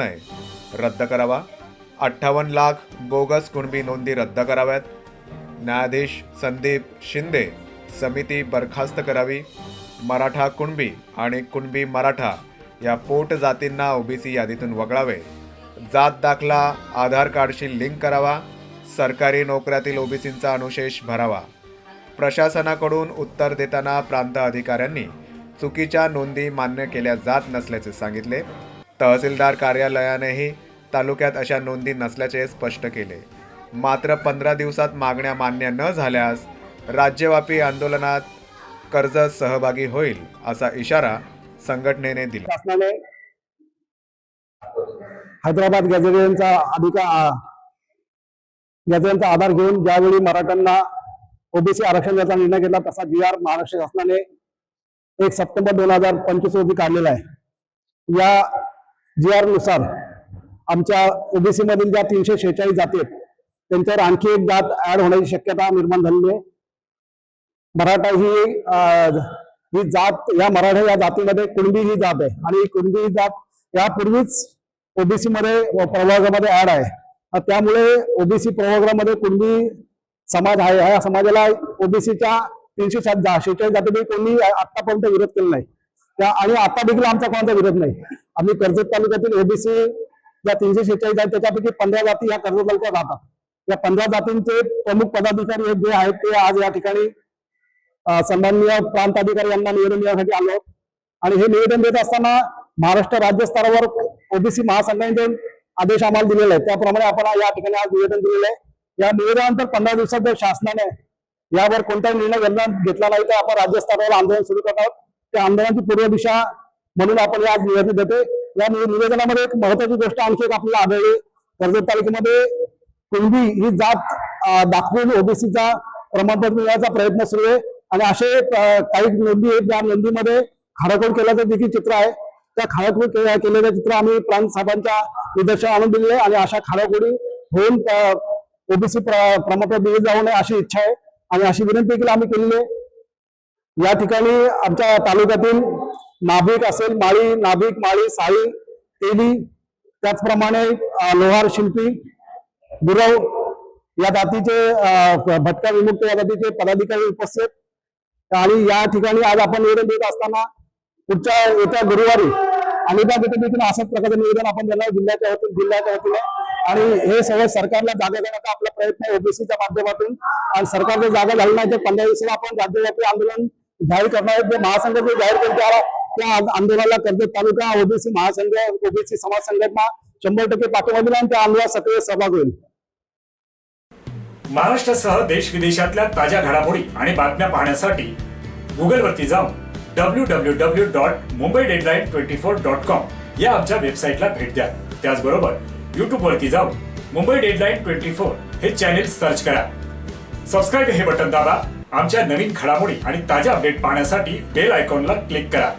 निर्णय रद्द करावा. अठ्ठावन्न लाख बोगस कुणबी नोंदी रद्द कराव्यात. न्यायाधीश संदीप शिंदे समिती बरखास्त करावी. मराठा कुणबी आणि कुणबी मराठा या पोट जातींना ओबीसी यादीतून वगळावे. जात दाखला आधार कार्डशी लिंक करावा. सरकारी नोकऱ्यातील ओबीसींचा अनुशेष भरावा. प्रशासनाकडून उत्तर देताना प्रांत अधिकाऱ्यांनी चुकीच्या नोंदी मान्य केल्या जात नसल्याचे सांगितले. तहसीलदार कार्यालयानेही तालुक्यात अशा नोंदी नसल्याचे स्पष्ट केले. मात्र पंधरा दिवसात मागण्या मान्य न झाल्यास राज्यव्यापी आंदोलनात कर्ज सहभागी होईल असा इशारा संघटनेने दिला. हैदराबाद गॅझेटियनचा अधिकार गॅझेटियनचा आधार घेऊन ज्यावेळी मराठ्यांना ओबीसी आरक्षण द्यायचा निर्णय घेतला तसा जी आर महाराष्ट्र शासनाने एक सप्टेंबर दोन हजार पंचवीस रोजी काढलेला आहे. या जी आरनुसार आमच्या ओबीसी मधील ज्या तीनशे शेहेचाळीस जाती आहेत त्यांच्यावर आणखी एक जात ऍड होण्याची शक्यता निर्माण झालेली आहे. मराठा ही ही जात या मराठा या जातीमध्ये कुणबी ही जात आहे आणि ही कुणबी ही जात यापूर्वीच ओबीसी मध्ये व प्रवर्गामध्ये ऍड आहे. त्यामुळे ओबीसी प्रवर्गामध्ये कुणबी समाज आहे या समाजाला ओबीसीच्या तीनशे सात जा शेहेचाळीस जातीपैकी कोणी आतापर्यंत विरोध केला नाही. त्या आणि आता देखील आमचा कोणाचा विरोध नाही. आम्ही कर्जत तालुक्यातील ओबीसी ज्या तीनशे शेहेचाळीस आहेत. त्याच्यापैकी पंधरा जाती या कर्जत तालुक्यात राहतात. या पंधरा जातींचे प्रमुख पदाधिकारी जे आहेत ते आज या ठिकाणी अ, सन्माननीय प्रांत अधिकारी यांना निवेदन देण्यासाठी आलो आणि हे निवेदन देत असताना महाराष्ट्र राज्य स्तरावर ओबीसी महासंघाने आदेश आम्हाला दिलेले आहेत. त्याप्रमाणे आपण या ठिकाणी आज निवेदन दिलेलं आहे. या निवेदनानंतर पंधरा दिवसात जर शासनाने यावर कोणताही निर्णय घेतला घेतला नाही तर आपण राज्य स्तरावर आंदोलन सुरू करणार आहोत. त्या आंदोलनाची पूर्व दिशा म्हणून आपण या निवेदन देते या निवेदनामध्ये एक महत्वाची गोष्ट आणखी एक आपल्याला आढळली. कर्जत तालुक्यामध्ये कुणबी ही जात दाखवून ओबीसीचा प्रमाणपत्र मिळण्याचा प्रयत्न सुरू आहे. आणि असे काही नोंदी आहेत. ज्या नोंदीमध्ये खाडाखोड केल्याचं देखील चित्र आहे. त्या खाडाखोड केलेलं चित्र आम्ही प्रांत साहेबांच्या निदर्शन आणून दिलेले आहे. आणि अशा खाडाखोडी होऊन ओबीसी प्रमाणपत्र दिले जाऊ नये अशी इच्छा आहे. आणि अशी विनंती देखील आम्ही केलेली आहे. या ठिकाणी आमच्या तालुक्यातील नाभिक असेल माळी नाभिक माळी साळी तेली त्याचप्रमाणे लोहार शिल्पी गुरव या जातीचे भटका विमुक्त या जातीचे पदाधिकारी उपस्थित. आणि या ठिकाणी आज आपण निवेदन देत असताना पुढच्या येत्या गुरुवारी अलिबाग येथे देखील अशाच प्रकारचं निवेदन आपण देणार जिल्ह्याच्या वतीने जिल्ह्याच्या वतीने. आणि हे सगळं सरकारला जागा देण्याचा आपला प्रयत्न आहे ओबीसीच्या माध्यमातून. आणि सरकार जागा झाली नाही तर पंधरा दिवसाला आपण राज्यव्यापी आंदोलन जाहीर करणार जे महासंघ जाहीर करतो त्या आंदोलनाला कर्जत तालुका ओबीसी महासंघ ओबीसी समाज संघटना शंभर टक्के पाठिंबा दिला आणि त्या आंदोलनात सक्रिय सहभाग होईल. महाराष्ट्रासह देश विदेशातल्या ताज्या घडामोडी आणि बातम्या पाहण्यासाठी गुगलवरती जाऊन W W W dot Mumbai deadline twenty four dot com या आमच्या वेबसाईटला भेट द्या. त्याचबरोबर युट्यूबवरती जाऊन मुंबई डेडलाईन ट्वेंटी फोर हे चॅनेल सर्च करा. सबस्क्राईब हे बटन दाबा. आमच्या नवीन घडामोडी आणि ताज्या अपडेट पाहण्यासाठी बेल आयकॉनला क्लिक करा.